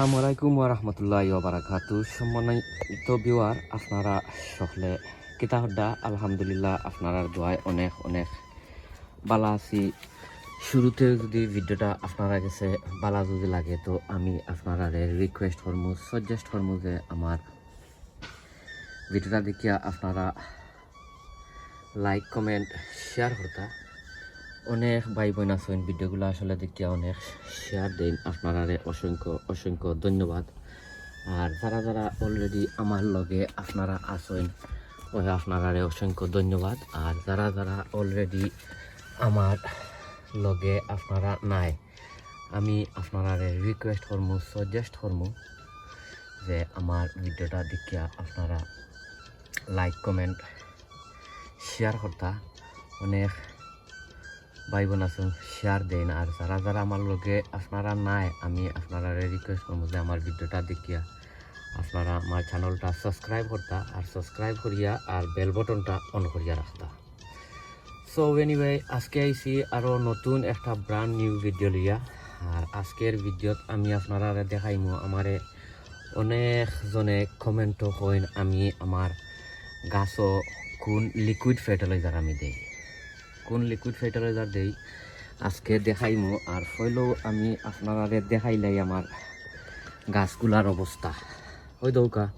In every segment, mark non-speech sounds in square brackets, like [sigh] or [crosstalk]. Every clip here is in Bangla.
আসসালামু আলাইকুম রাহমাতুল্লাহি বারাকাতু সম্মানিত ভিউয়ার আপনারা সকলে কিতা হড্ডা আলহামদুলিল্লাহ আপনার দোয়ায় অনেক অনেক বালা আছি শুরুতে যদি ভিডিওটা আপনারা কাছে বালা যদি লাগে তো আমি আপনারা রিকোয়েস্ট করমু সাজেস্ট করমু যে আমার ভিডিওটা দেখিয়া আপনারা লাইক কমেন্ট শেয়ার করতা অনেক ভাই বোন আছেন, ভিডিওগুলো আসলে দেখিয়া অনেক শেয়ার দেন। আপনারা অসংখ্য অসংখ্য ধন্যবাদ। আর যারা যারা অলরেডি আমার লগে আপনারা আছেন, ওই আপনারা অসংখ্য ধন্যবাদ। আর যারা যারা অলরেডি আমার লগে আপনারা নাই, আমি আপনারা রিকোয়েস্ট করমু সাজেস্ট করমু যে আমার ভিডিওটা দেখিয়া আপনারা লাইক কমেন্ট শেয়ার করতা। অনেক ভাই বোন আছেন শেয়ার দেন আর যারা যারা আমার লগে, আপনারা নাই, আমি আপনারা রিকোয়েস্ট করব যে আমার ভিডিওটা দেখিয়া। আপনারা আমার চ্যানেলটা সাবস্ক্রাইব করতা, আর সাবস্ক্রাইব করিয়া, আর বেল বটনটা অন করিয়া রাখতা। সো এনিওয়ে আজকে আইসি আরও নতুন একটা ব্রান্ড নিউ ভিডিও লিয়া আর আজকের ভিডিওত আমি আপনারা দেখাইমু আমারে অনেক জনে কমেন্টও কইন, আমি আমার গাছও কোন লিকুইড ফার্টিলাইজার আমি দেই। কোন লিকুইড ফার্টিলাইজার দেই, আজকে দেখাইমু। আর হইলেও আমি আপনারা দেখাইলাই আমার গাছগুলার অবস্থা। ওই দৌকা,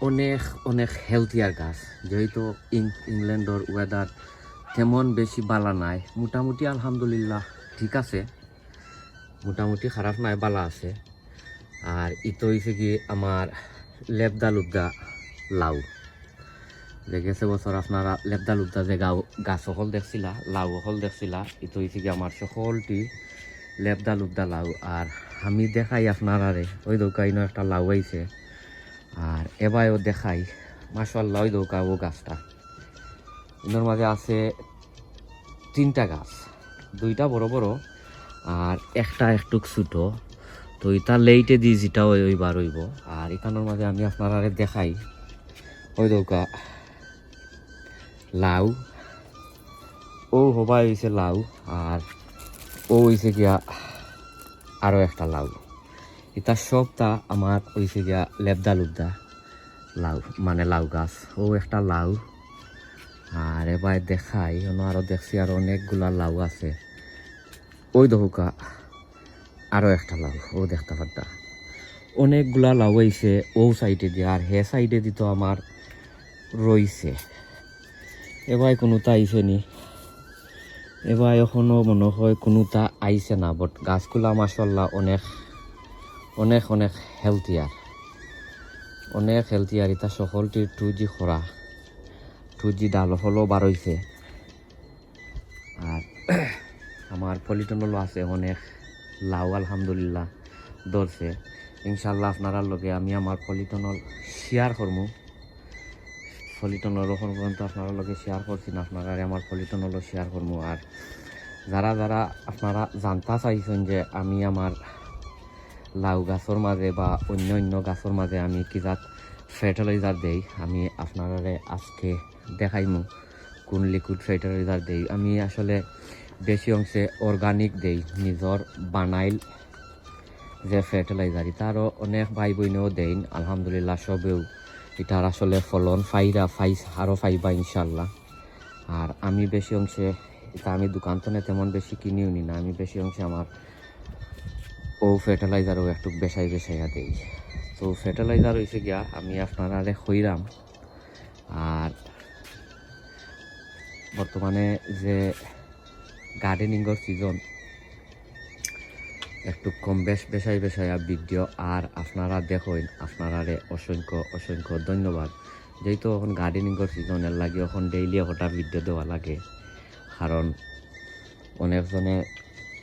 অনেক অনেক হেলথিয়ার গাছ। যেহেতু ইং- ইংল্যান্ডর ওয়েদার তেমন বেশি বালা নাই। মোটামুটি আলহামদুলিল্লাহ ঠিক আছে। মোটামুটি খারাপ নাই, বালা আছে। আর ইতো হয়েছে কি, আমার লেবদা লুবদা লাউ। যে গেছে বছর আপনারা লেবদা লুবদা যে গাও গাছ সকল দেখছিলা লাউ সকল দেখছিলা ইতো হয়েছে কি আমার সকলটি লেবদা লুপদা লাউ। আর আমি দেখাই আপনারা রে ওই দৌকাইনো একটা লাউ আইছে। আর এবারও দেখাই মাসাল্লাহ ওই দৌকা ও গাছটা। এর মাঝে আছে তিনটা গাছ, দুইটা বড় বড় আর একটা একটু ছোটো। তো এটা লেইটে দি যেটা ওই ওইবার হইব। আর এখানোর মাঝে আমি আপনারা দেখাই, ওই দৌকা লাউ। ও হবাই হয়েছে লাউ আর ও হয়েছে গিয়া আরও একটা লাউ। এটা সবটা আমার হয়েছে গিয়া লেবদা লুবদা লাউ মানে লাউ গাছ। ও একটা লাউ। আর এবার দেখাই আরও দেখছি আর অনেকগুলা লাউ আছে। ওই দহুকা আরও একটা লাউ, ও দেখতে পারতা। অনেকগুলা লাউ হয়েছে ও সাইডে দিয়ে, আর হে সাইডে দিত আমার রইছে। এবার কোনোটা আইছে নি। এবার এখনও মনে হয় কোনোটা আইছে না বাট গাছগুলা মাসাল্লাহ অনেক অনেক অনেক হেলথিয়ার অনেক হেলথিয়ার এটা সকলটির টু জি খরা টু জি ডাল হলো বারইছে আর [clears throat] আমার পলিটনলও আছে, অনেক লাউ আলহামদুলিল্লাহ, ধরছে। ইনশাল্লাহ আপনার লগে আমি আমার পলিটনল শেয়ার করব ফলিটনল এখন পর্যন্ত আপনার লগে শেয়ার করছি না আপনারা আমার ফলিটনলও শেয়ার করব আর যারা যারা আপনারা জানতা চাইছেন যে আমি আমার লাউ গাছর মাঝে বা অন্য অন্য গাছর মাঝে আমি কি জাত ফার্টিলাইজার দেই, আমি আপনারা আজকে দেখাইমু কোন লিকুইড ফার্টিলাইজার দেই। আমি আসলে বেশি অংশে অর্গানিক দেই নিজর বানাইল যে ফার্টিলাইজার তারও অনেক ভাই বোনেও দেন আলহামদুলিল্লাহ, সবেও। এটার আসলে ফলন ফাইরা ফাইস আরও ফাইবা ইনশাল্লাহ আর আমি বেশি অংশে, এটা আমি দোকান তো তেমন বেশি কিনিও নি না, আমি বেশি অংশে আমার ও ফার্টিলাইজারও একটু বেসাই বেসাইয়া দেই। তো ফার্টিলাইজার হয়েছে গিয়া, আমি আপনারা হইরাম। আর বর্তমানে যে গার্ডেনিংয়ের সিজন একটু কম বেশ, বেশাই বেশাইয়া ভিডিও আর আপনারা দেখেন আপনারা অসংখ্য অসংখ্য ধন্যবাদ। যেহেতু এখন গার্ডেনিংয়ের সিজনের লাগে এখন ডেইলি হঠাৎ ভিডিও দেওয়া লাগে। কারণ অনেকজনে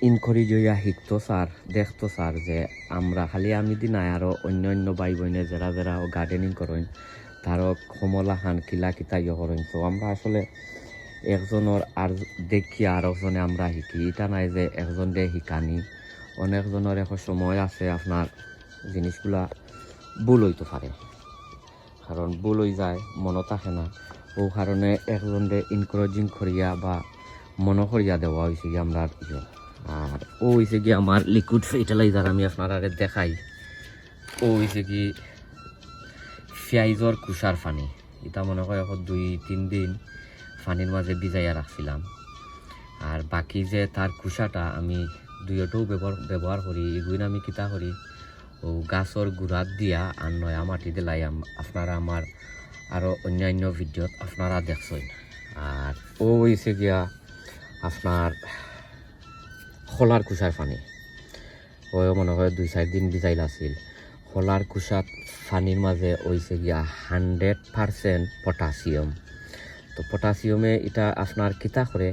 ইনকরি জইয়া শিখতো স্যার, দেখতো স্যার যে আমরা খালি আমি দি নাই আরও অন্য অন্য ভাই বোনে যারা যারা গার্ডেনিং করেন, তারও কমলা খান কিলা কিতা ইয়ে করেন। তো আমরা আসলে একজনের আর দেখি আর একজনে আমরা শিকি এটা নাই যে একজন দে শিকানি। অনেকজনের এখন সময় আছে আপনার জিনিসগুলা ভুল হইতে পারে। কারণ ভুল হয়ে যায় মনে থাকে না। ও কারণে একজনে ইনকারেজিং করিয়া বা মনে করিয়া দেওয়া হয়েছে কি আমরা ইয়ে। আর ও হয়েছে কি আমার লিকুইড ফার্টিলাইজার আমি আপনারা দেখাই। ও হয়েছে কি পেঁয়াজর কুষার ফানি। এটা মনে হয় এখন দুই, তিন দিন ফানির মাঝে ভিজাইয়া রাখছিলাম। আর বাকি যে তার কুষাটা আমি দুইটাও ব্যবহার ব্যবহার করি এগুলো আমি কিতা করি। ও গাছর গুড়াত দিয়া আর নয়া মাটি দিলাই আপনারা আমার আরও অন্যান্য ভিডিওত আপনারা দেখছেন আর ও হয়েছে গিয়া আপনার খোলার কুষার পানি। ও মনে হয় দুই চার দিন ভিজাইল আছিল। খোলার কুষাত পানির মাঝে হয়েছে গিয়া হান্ড্রেড পারসেন্ট পটাশিয়াম তো পটাশিয়ামে এটা আপনার কিতা করে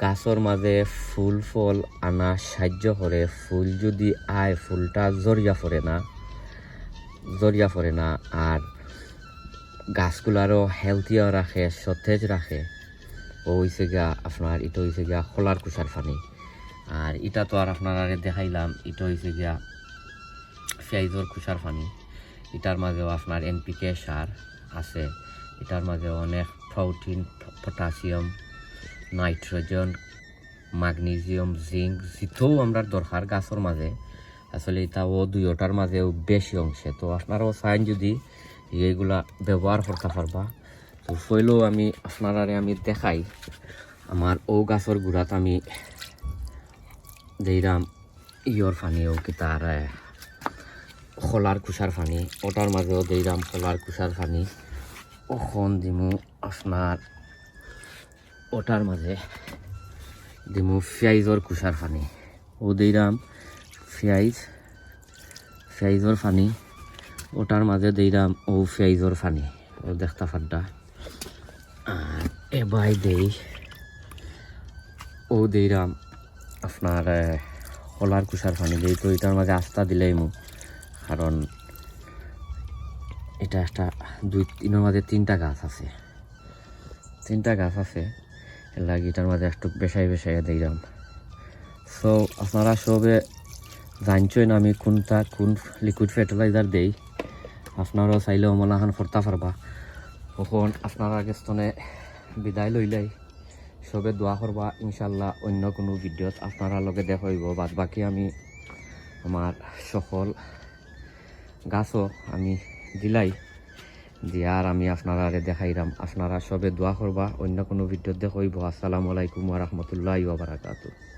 গাছর মাঝে ফুল ফল আনা সাহায্য করে ফুল যদি আয় ফুলটা জরিয়া পড়ে না জরিয়া পড়ে না আর গাছগুলারও হেলথিও রাখে সতেজ রাখে ও হয়েছে গিয়া আপনার এটা হয়েছে গিয়া খোলার কুষার পানি। আর এটা তো আর আপনার আগে দেখাইলাম এটা হয়েছে গিয়া পেঁয়াজর কুষার পানি। এটার মাঝেও আপনার এনপিকে সার আছে। এটার মাঝে অনেক protein potassium nitrogen magnesium zinc যেটাও আমরা দরকার গাছের মাঝে আসলে এটাও দুইটার মাঝেও বেশি অংশে। তো আপনারাও চাইন যদি এইগুলা ব্যবহার করতে পারবা তো ফইলেও আমি আপনারারে আমি দেখাই। আমার ও গাছের গুড়াত আমি দিলাম ইয়র পানিও কি তার খোলার কুষার পানি। ওটার মাঝেও দিলাম খোলার কুষার পানি। ওখন দিমু আপনার ওটার মাঝে দিমু পেঁয়াজর কুষার পানি ও দিলাম পেঁয়াজ পেঁয়াজর পানি ওটার মাঝে দিলাম ও পেঁয়াজর পানি ও দেখতা ফাড্ডা। আর এবার দেই ও দিলাম আপনার কলার কুষার পানি দিই তো এটার মাঝে আস্থা দিলেই মু কারণ এটা একটা দুই তিনের মাঝে তিনটা গাছ আছে। তিনটা গাছ আছে। এর লাগে এটার মাঝে একটু বেশাই বেশাই দিলাম সো আপনারা সবে জানছেন আমি কোনটা, কোন লিকুইড ফার্টিলাইজার দেই। আপনারাও চাইলেও মলাখান ফরতা পারবা। তখন আপনারা গেস্তনে বিদায় লইলাই। সবে দোয়া করবা ইনশাল্লাহ অন্য কোনো ভিডিওত আপনারা লগে দেখাইব বাদ বাকি আমি আমার সকল গাছও আমি দিলাই। দিয়ার আমি আপনারা আরে দেখাইলাম আপনারা সবে দোয়া করবা, অন্য কোনো ভিডিও দেখাইব আসসালামু আলাইকুম ওয়া বারাকাতুহু।